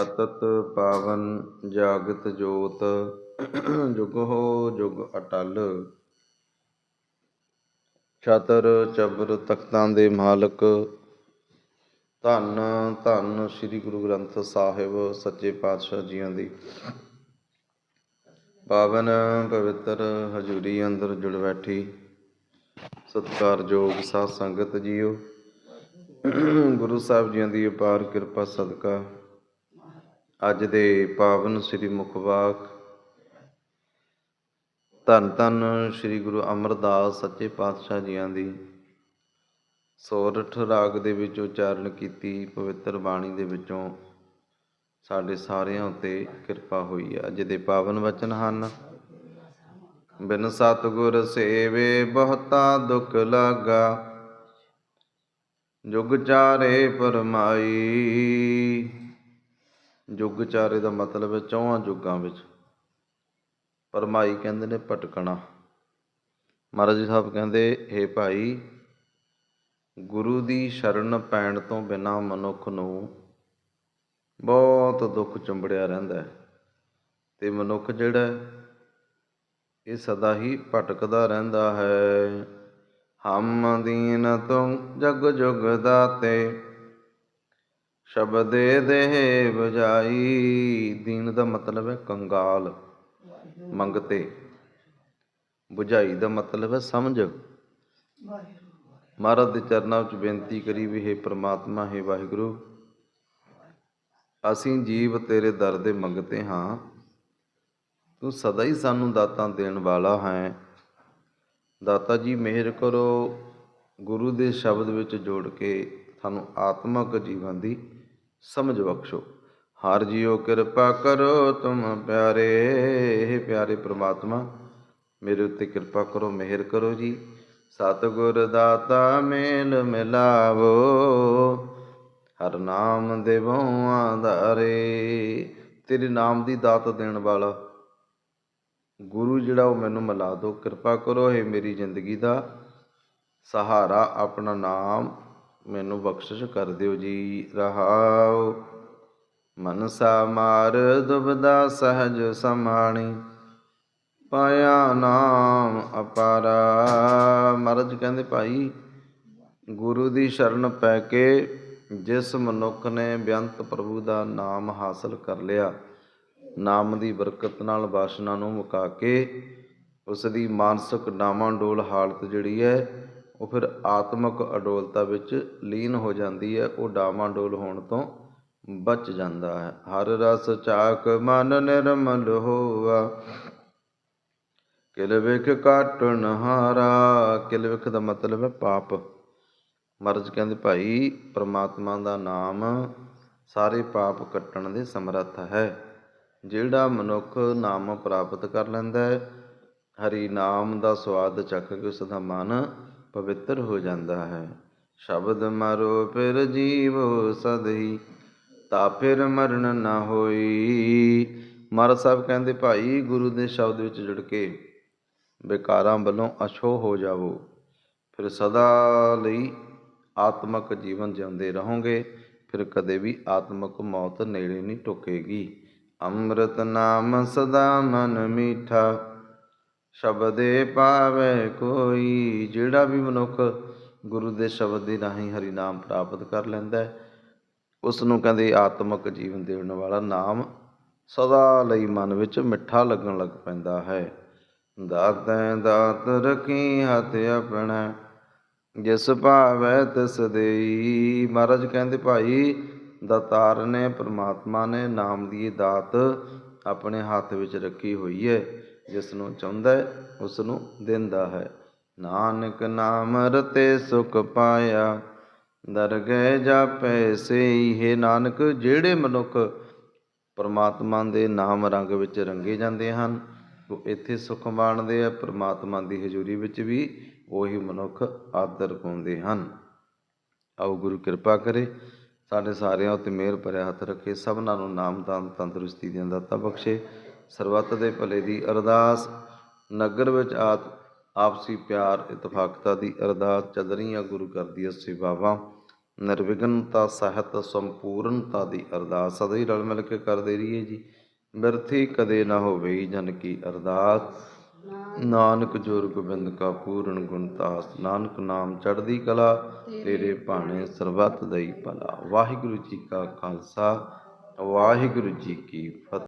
ਅਤਤ ਪਾਵਨ ਜਾਗਤ ਜੋਤ, ਜੁਗ ਹੋ ਜੁਗ ਅਟਲ। ਛਤਰ ਚਬਰ ਤਖਤਾਂ ਦੇ ਮਾਲਕ, ਧੰਨ ਧੰਨ ਸ੍ਰੀ ਗੁਰੂ ਗ੍ਰੰਥ ਸਾਹਿਬ ਸੱਚੇ ਪਾਤਸ਼ਾਹ ਜੀਆਂ ਦੀ। ਪਾਵਨ ਪਵਿੱਤਰ ਹਜ਼ੂਰੀ ਅੰਦਰ ਜੁੜ ਬੈਠੀ। ਸਤਿਕਾਰਯੋਗ ਸਾਧ ਸੰਗਤ ਜੀਓ। ਗੁਰੂ ਸਾਹਿਬ ਜੀਆਂ ਦੀ ਅਪਾਰ ਕਿਰਪਾ ਸਦਕਾ। ਅੱਜ ਦੇ ਪਾਵਨ ਸ੍ਰੀ ਮੁਖਵਾਕ ਧੰਨ ਧੰਨ ਸ੍ਰੀ ਗੁਰੂ ਅਮਰਦਾਸ ਸੱਚੇ ਪਾਤਸ਼ਾਹ ਜੀਆਂ ਦੀ। ਸੋਰਠ ਰਾਗ ਦੇ ਵਿੱਚ ਉਚਾਰਨ ਕੀਤੀ ਪਵਿੱਤਰ ਬਾਣੀ ਦੇ ਵਿੱਚੋਂ ਸਾਡੇ ਸਾਰਿਆਂ ਉੱਤੇ ਕਿਰਪਾ ਹੋਈ ਹੈ ਅੱਜ ਦੇ ਪਾਵਨ ਵਚਨ ਹਨ, ਬਿਨ ਸਤਿਗੁਰ ਸੇਵੇ ਬਹੁਤਾ ਦੁੱਖ ਲਾਗਾ, ਜੁਗ ਚਾਰੇ ਪਰਮਾਈ। ਜੁਗ ਚਾਰੇ ਦਾ ਮਤਲਬ ਹੈ ਚੌਹਾਂ ਜੁਗਾਂ ਵਿੱਚ। ਪਰਮਾਈ ਕਹਿੰਦੇ ਨੇ ਭਟਕਣਾ ਮਹਾਰਾਜ ਜੀ ਸਾਹਿਬ ਕਹਿੰਦੇ हे ਭਾਈ, ਗੁਰੂ ਦੀ ਸ਼ਰਨ ਪੈਣ ਤੋਂ ਬਿਨਾ ਮਨੁੱਖ ਨੂੰ ਬਹੁਤ ਦੁੱਖ ਚੰਬੜਿਆ ਰਹਿੰਦਾ ਹੈ। ਤੇ ਮਨੁੱਖ ਜਿਹੜਾ ਇਹ ਸਦਾ ਹੀ ਭਟਕਦਾ ਰਹਿੰਦਾ ਹੈ। ਹਮ ਦੀਨ ਤੋਂ ਜਗ ਜੁਗ ਦਾਤੇ ਸ਼ਬਦੇ ਦੇ ਬਜਾਈ ਦੀਨ ਦਾ ਮਤਲਬ ਹੈ ਕੰਗਾਲ, ਮੰਗਤੇ। ਬੁਝਾਈ ਦਾ ਮਤਲਬ ਹੈ ਸਮਝ। ਮਹਾਰਾਜ ਦੇ ਚਰਨਾਂ ਵਿੱਚ ਬੇਨਤੀ ਕਰੀ ਵੀ ਹੈ ਪ੍ਰਮਾਤਮਾ, ਹੈ ਵਾਹਿਗੁਰੂ, ਅਸੀਂ ਜੀਵ ਤੇਰੇ ਦਰ ਦੇ ਮੰਗਤੇ ਹਾਂ। ਤੂੰ ਸਦਾ ਹੀ ਸਾਨੂੰ ਦਾਤਾਂ ਦੇਣ ਵਾਲਾ ਹੈ। ਦਾਤਾ ਜੀ, ਮਿਹਰ ਕਰੋ। ਗੁਰੂ ਦੇ ਸ਼ਬਦ ਵਿੱਚ ਜੋੜ ਕੇ ਸਾਨੂੰ ਆਤਮਕ ਜੀਵਨ ਦੀ ਸਮਝ ਬਖਸ਼ੋ। ਹਰ ਜੀਓ, ਕਿਰਪਾ ਕਰੋ ਤੁਮ ਪਿਆਰੇ ਇਹ ਪਿਆਰੇ ਪ੍ਰਮਾਤਮਾ, ਮੇਰੇ ਉੱਤੇ ਕਿਰਪਾ ਕਰੋ, ਮਿਹਰ ਕਰੋ ਜੀ। ਸਤਿਗੁਰ ਦਾਤਾ ਮੇਲ ਮਿਲਾਵੋ, ਹਰ ਨਾਮ ਦੇਵੋ ਆਧਾਰੇ। ਤੇਰੇ ਨਾਮ ਦੀ ਦਾਤ ਦੇਣ ਵਾਲਾ ਗੁਰੂ ਜਿਹੜਾ ਉਹ ਮੈਨੂੰ ਮਿਲਾ ਦਿਓ। ਕਿਰਪਾ ਕਰੋ ਇਹ ਮੇਰੀ ਜ਼ਿੰਦਗੀ ਦਾ ਸਹਾਰਾ, ਆਪਣਾ ਨਾਮ ਮੈਨੂੰ ਬਖਸ਼ਿਸ਼ ਕਰ ਦਿਓ ਜੀ ਰਹਾਉ। ਮਨਸਾ ਮਾਰ ਦੁਬਦਾ ਸਹਜ ਸਮਾਣੀ ਪਾਇਆ ਨਾਮ ਅਪਾਰਾ। ਮਹਾਰਾਜ ਕਹਿੰਦੇ ਭਾਈ, ਗੁਰੂ ਦੀ ਸ਼ਰਨ ਪੈ ਕੇ ਜਿਸ ਮਨੁੱਖ ਨੇ ਬੇਅੰਤ ਪ੍ਰਭੂ ਦਾ ਨਾਮ ਹਾਸਲ ਕਰ ਲਿਆ, ਨਾਮ ਦੀ ਬਰਕਤ ਨਾਲ ਵਾਸ਼ਨਾ ਨੂੰ ਮੁਕਾ ਕੇ, ਉਸ ਦੀ ਮਾਨਸਿਕ ਡਾਮਾਡੋਲ ਹਾਲਤ ਜਿਹੜੀ ਹੈ ਉਹ ਫਿਰ ਆਤਮਿਕ ਅਡੋਲਤਾ ਵਿੱਚ ਲੀਨ ਹੋ ਜਾਂਦੀ ਹੈ, ਉਹ ਡਾਮਾਡੋਲ ਹੋਣ ਤੋਂ ਬਚ ਜਾਂਦਾ ਹੈ। ਹਰ ਰਸ ਚਾਕ ਮਨ ਨਿਰਮਲ ਹੋਆ। ਕਿਲ ਵਿਖ ਕਾਟਣ ਹਾਰਾ। ਕਿਲ ਵਿਖ ਦਾ ਮਤਲਬ ਹੈ ਪਾਪ। ਮਰਜ ਕਹਿੰਦੇ, ਭਾਈ, ਪ੍ਰਮਾਤਮਾ ਦਾ ਨਾਮ ਸਾਰੇ ਪਾਪ ਕੱਟਣ ਦੇ ਸਮਰੱਥ ਹੈ। ਜਿਹੜਾ ਮਨੁੱਖ ਨਾਮ ਪ੍ਰਾਪਤ ਕਰ ਲੈਂਦਾ ਹੈ, ਹਰੀ ਨਾਮ ਦਾ ਸਵਾਦ ਚੱਖ ਕੇ ਉਸ ਦਾ ਮਨ ਪਵਿੱਤਰ ਹੋ ਜਾਂਦਾ ਹੈ। ਸ਼ਬਦ ਮਰੋ ਫਿਰ ਜੀਵੋ ਸਦਹੀ, ਤਾ ਫਿਰ ਮਰਨ ਨਾ ਹੋਈ। ਮਹਾਰਾਜ ਸਾਹਿਬ ਕਹਿੰਦੇ, ਭਾਈ, ਗੁਰੂ ਦੇ ਸ਼ਬਦ ਵਿੱਚ ਜੁੜ ਕੇ ਵਿਕਾਰਾਂ ਵੱਲੋਂ ਅਛੋ ਹੋ ਜਾਵੋ। ਫਿਰ ਸਦਾ ਲਈ ਆਤਮਿਕ ਜੀਵਨ ਜਿਉਂਦੇ ਰਹੋਗੇ। ਫਿਰ ਕਦੇ ਵੀ ਆਤਮਿਕ ਮੌਤ ਨੇੜੇ ਨਹੀਂ ਟੁਕੇਗੀ। ਅੰਮ੍ਰਿਤ ਨਾਮ ਸਦਾ ਮਨ ਮੀਠਾ ਸ਼ਬਦੇ ਪਾਵੇ ਕੋਈ, ਜਿਹੜਾ ਵੀ ਮਨੁੱਖ ਗੁਰੂ ਦੇ ਸ਼ਬਦ ਦੇ ਰਾਹੀਂ ਹਰੀ ਨਾਮ ਪ੍ਰਾਪਤ ਕਰ ਲੈਂਦਾ ਹੈ ਉਸ ਨੂੰ ਕਹਿੰਦੇ ਆਤਮਿਕ ਜੀਵਨ ਦੇਣ ਵਾਲਾ ਨਾਮ ਸਦਾ ਲਈ ਮਨ ਵਿੱਚ ਮਿੱਠਾ ਲੱਗਣ ਲੱਗ ਪੈਂਦਾ ਹੈ। ਦਾਤੈ ਦਾਤ ਰਖੀ ਹੱਥ ਆਪਣਾ, ਜਿਸ ਭਾਵੈ ਤਿਸ ਦੇਈ। ਮਹਾਰਾਜ ਕਹਿੰਦੇ, ਭਾਈ, ਦਾਤਾਰ ਨੇ, ਪ੍ਰਮਾਤਮਾ ਨੇ ਨਾਮ ਦੀ ਦਾਤ ਆਪਣੇ ਹੱਥ ਵਿੱਚ ਰੱਖੀ ਹੋਈ ਹੈ। ਜਿਸ ਨੂੰ ਚਾਹੁੰਦਾ ਹੈ ਉਸ ਨੂੰ ਦਿੰਦਾ ਹੈ। ਨਾਨਕ ਨਾਮ ਰਤੇ ਸੁਖ ਪਾਇਆ, ਦਰਗਹਿ ਜਾਪੈ ਸਈ। ਹੈ ਨਾਨਕ, ਜਿਹੜੇ ਮਨੁੱਖ ਪਰਮਾਤਮਾ ਦੇ ਨਾਮ ਰੰਗ ਵਿੱਚ ਰੰਗੇ ਜਾਂਦੇ ਹਨ, ਉਹ ਇੱਥੇ ਸੁਖ ਮਾਣਦੇ ਆ। ਪਰਮਾਤਮਾ ਦੀ ਹਜ਼ੂਰੀ ਵਿੱਚ ਵੀ ਉਹੀ ਮਨੁੱਖ ਆਦਰ ਪਾਉਂਦੇ ਹਨ। ਆਓ ਗੁਰੂ ਕਿਰਪਾ ਕਰੇ, ਸਾਡੇ ਸਾਰਿਆਂ ਉੱਤੇ ਮਿਹਰ ਭਰਿਆ ਹੱਥ ਰੱਖੇ, ਸਭਨਾਂ ਨੂੰ ਨਾਮ ਦਾਨ ਤੰਦਰੁਸਤੀ ਦੀਆਂ ਦਾਤਾ ਬਖਸ਼ੇ। ਸਰਬੱਤ ਦੇ ਭਲੇ ਦੀ ਅਰਦਾਸ, ਨਗਰ ਵਿੱਚ ਆਤ ਆਪਸੀ ਪਿਆਰ, ਇਤਫਾਕਤਾ ਦੀ ਅਰਦਾਸ ਚੱਲ ਗੁਰੂ ਘਰ ਦੀਆਂ ਸੇਵਾਵਾਂ, ਨਿਰਵਿਘਨਤਾ, ਸਹਿਤ, ਸੰਪੂਰਨਤਾ ਦੀ ਅਰਦਾਸ ਸਦਾ ਹੀ ਰਲ ਮਿਲ ਕੇ ਕਰਦੇ ਰਹੀਏ ਜੀ। ਬਿਰਥੀ ਕਦੇ ਨਾ ਹੋਵੇ ਜਨ ਕੀ ਅਰਦਾਸ। ਨਾਨਕ ਜੋਰ ਗੋਬਿੰਦ ਕਾ ਪੂਰਨ ਗੁਣਤਾਸ ਨਾਨਕ ਨਾਮ ਚੜ੍ਹਦੀ ਕਲਾ, ਤੇਰੇ ਭਾਣੇ ਸਰਬੱਤ ਦਈ ਭਲਾ। ਵਾਹਿਗੁਰੂ ਜੀ ਕਾ ਖਾਲਸਾ, ਵਾਹਿਗੁਰੂ ਜੀ ਕੀ ਫਤਿਹ।